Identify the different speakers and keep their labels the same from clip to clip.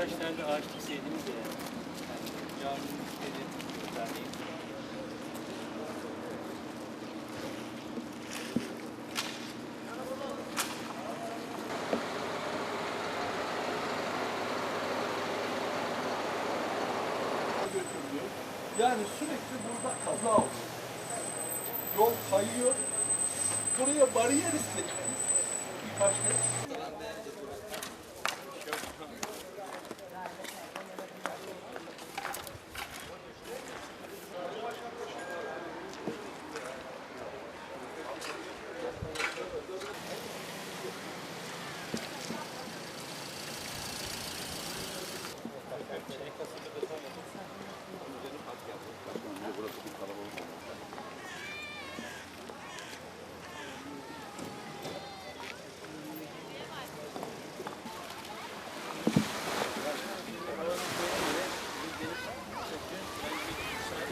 Speaker 1: Birkaç tane de ağaç dikseydiniz de yani. yani caminin müşteri.
Speaker 2: Yani sürekli burada kaza oluyor. Yol kayıyor. Buraya bariyer istediniz. Birkaç kez.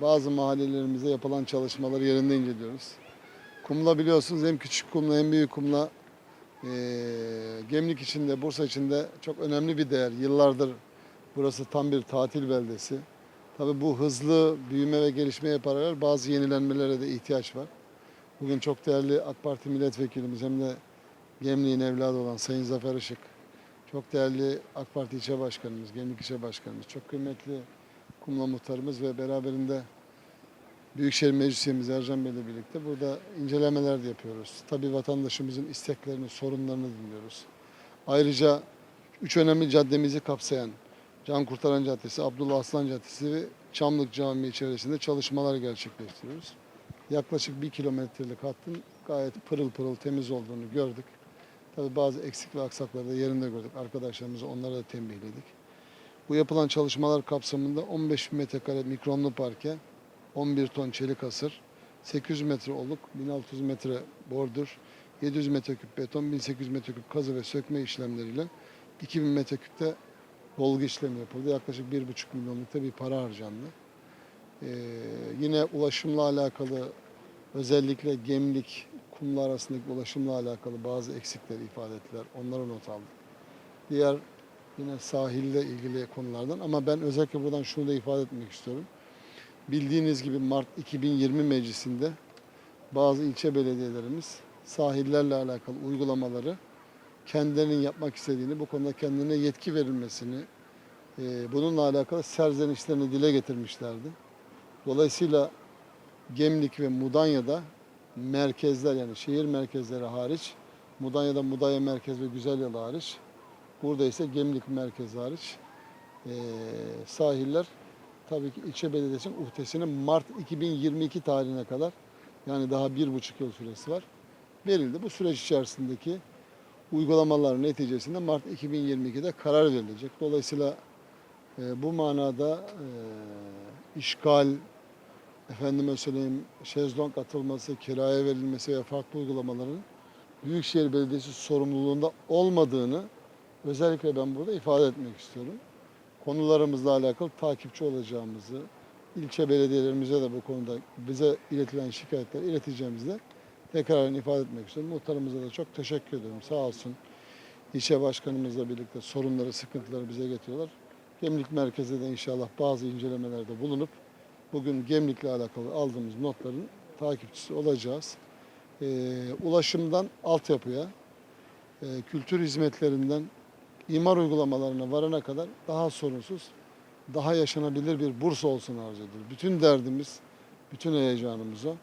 Speaker 3: bazı mahallelerimizde yapılan çalışmaları yerinde inceliyoruz. Kumla biliyorsunuz hem küçük kumla hem büyük kumla e, Gemlik içinde, Bursa içinde çok önemli bir değer. Yıllardır burası tam bir tatil beldesi. Tabii bu hızlı büyüme ve gelişmeye paralel bazı yenilenmelere de ihtiyaç var. Bugün çok değerli AK Parti milletvekilimiz hem de Gemlik'in evladı olan Sayın Zafer Işık, çok değerli AK Parti ilçe başkanımız, Gemlik ilçe başkanımız, çok kıymetli Kumla muhtarımız ve beraberinde Büyükşehir Meclis Üyemiz Ercan Bey ile birlikte burada incelemeler de yapıyoruz. Tabii vatandaşımızın isteklerini, sorunlarını dinliyoruz. Ayrıca üç önemli caddemizi kapsayan Can Kurtaran Caddesi, Abdullah Aslan Caddesi ve Çamlık Camii içerisinde çalışmalar gerçekleştiriyoruz. Yaklaşık bir kilometrelik hattın gayet pırıl pırıl temiz olduğunu gördük. Tabii bazı eksik ve aksakları da yerinde gördük. Arkadaşlarımızı onlara da tembihledik. Bu yapılan çalışmalar kapsamında 15 bin metrekare mikronlu parke, 11 ton çelik hasır, 800 metre oluk, 1600 metre bordür, 700 metreküp beton, 1800 metreküp kazı ve sökme işlemleriyle 2000 metreküpte dolgu işlemi yapıldı. Yaklaşık 1,5 milyonlukta bir para harcandı. Ee, yine ulaşımla alakalı özellikle gemlik, kumla arasındaki ulaşımla alakalı bazı eksikleri ifade ettiler. Onlara not aldık. Diğer yine sahille ilgili konulardan ama ben özellikle buradan şunu da ifade etmek istiyorum. Bildiğiniz gibi Mart 2020 meclisinde bazı ilçe belediyelerimiz sahillerle alakalı uygulamaları kendilerinin yapmak istediğini, bu konuda kendine yetki verilmesini, e, bununla alakalı serzenişlerini dile getirmişlerdi. Dolayısıyla Gemlik ve Mudanya'da merkezler yani şehir merkezleri hariç, Mudanya'da Mudanya merkez ve Güzelyalı hariç, burada ise Gemlik merkezi hariç eee, sahiller tabii ki ilçe belediyesinin uhdesine Mart 2022 tarihine kadar yani daha bir buçuk yıl süresi var verildi. Bu süreç içerisindeki uygulamaların neticesinde Mart 2022'de karar verilecek. Dolayısıyla e, bu manada e, işgal, efendime söyleyeyim şezlong atılması, kiraya verilmesi ve farklı uygulamaların Büyükşehir Belediyesi sorumluluğunda olmadığını özellikle ben burada ifade etmek istiyorum. Konularımızla alakalı takipçi olacağımızı, ilçe belediyelerimize de bu konuda bize iletilen şikayetleri ileteceğimizi de tekrar ifade etmek istiyorum. Muhtarımıza da çok teşekkür ediyorum. Sağ olsun. İlçe başkanımızla birlikte sorunları, sıkıntıları bize getiriyorlar. Gemlik merkezde de inşallah bazı incelemelerde bulunup bugün Gemlik'le alakalı aldığımız notların takipçisi olacağız. Ee, ulaşımdan altyapıya, e, kültür hizmetlerinden imar uygulamalarına varana kadar daha sorunsuz, daha yaşanabilir bir Bursa olsun arzu ediyoruz. Bütün derdimiz, bütün heyecanımız o.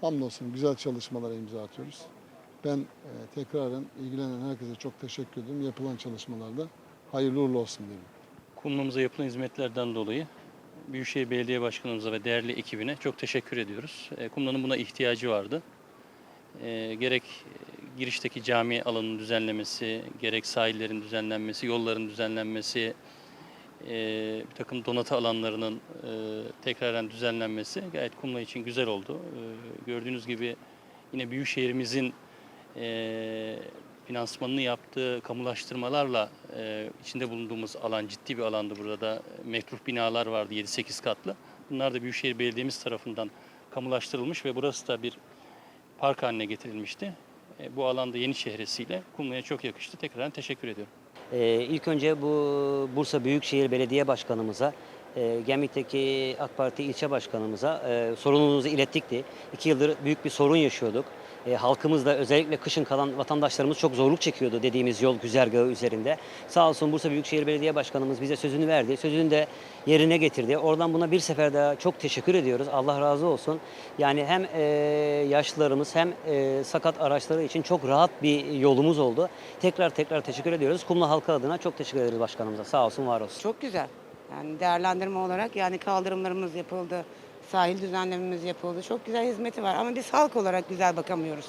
Speaker 3: Hamdolsun güzel çalışmalara imza atıyoruz. Ben e, tekraren ilgilenen herkese çok teşekkür ederim. Yapılan çalışmalarda hayırlı uğurlu olsun diyelim.
Speaker 1: Kumlumuza yapılan hizmetlerden dolayı Büyükşehir Belediye Başkanımıza ve değerli ekibine çok teşekkür ediyoruz. E, Kumla'nın buna ihtiyacı vardı. E, gerek girişteki cami alanının düzenlemesi, gerek sahillerin düzenlenmesi, yolların düzenlenmesi, e, bir takım donatı alanlarının e, tekraren düzenlenmesi gayet Kumla için güzel oldu. E, gördüğünüz gibi yine Büyükşehirimizin e, finansmanını yaptığı kamulaştırmalarla e, içinde bulunduğumuz alan ciddi bir alandı burada da. Mekruh binalar vardı 7-8 katlı. Bunlar da Büyükşehir Belediye'miz tarafından kamulaştırılmış ve burası da bir park haline getirilmişti. E, bu alanda yeni şehresiyle Kumlu'ya çok yakıştı. Tekrar teşekkür ediyorum.
Speaker 4: Ee, ilk önce bu Bursa Büyükşehir Belediye Başkanımıza, e, Gemlik'teki AK Parti ilçe başkanımıza e, sorunumuzu ilettikti. İki yıldır büyük bir sorun yaşıyorduk. E, halkımız da özellikle kışın kalan vatandaşlarımız çok zorluk çekiyordu dediğimiz yol güzergahı üzerinde. Sağ olsun Bursa Büyükşehir Belediye Başkanımız bize sözünü verdi. Sözünü de yerine getirdi. Oradan buna bir sefer daha çok teşekkür ediyoruz. Allah razı olsun. Yani hem e, yaşlılarımız hem e, sakat araçları için çok rahat bir yolumuz oldu. Tekrar tekrar teşekkür ediyoruz. Kumlu halkı adına çok teşekkür ederiz başkanımıza. Sağ olsun, var olsun.
Speaker 5: Çok güzel. Yani değerlendirme olarak yani kaldırımlarımız yapıldı, sahil düzenlememiz yapıldı. Çok güzel hizmeti var ama biz halk olarak güzel bakamıyoruz.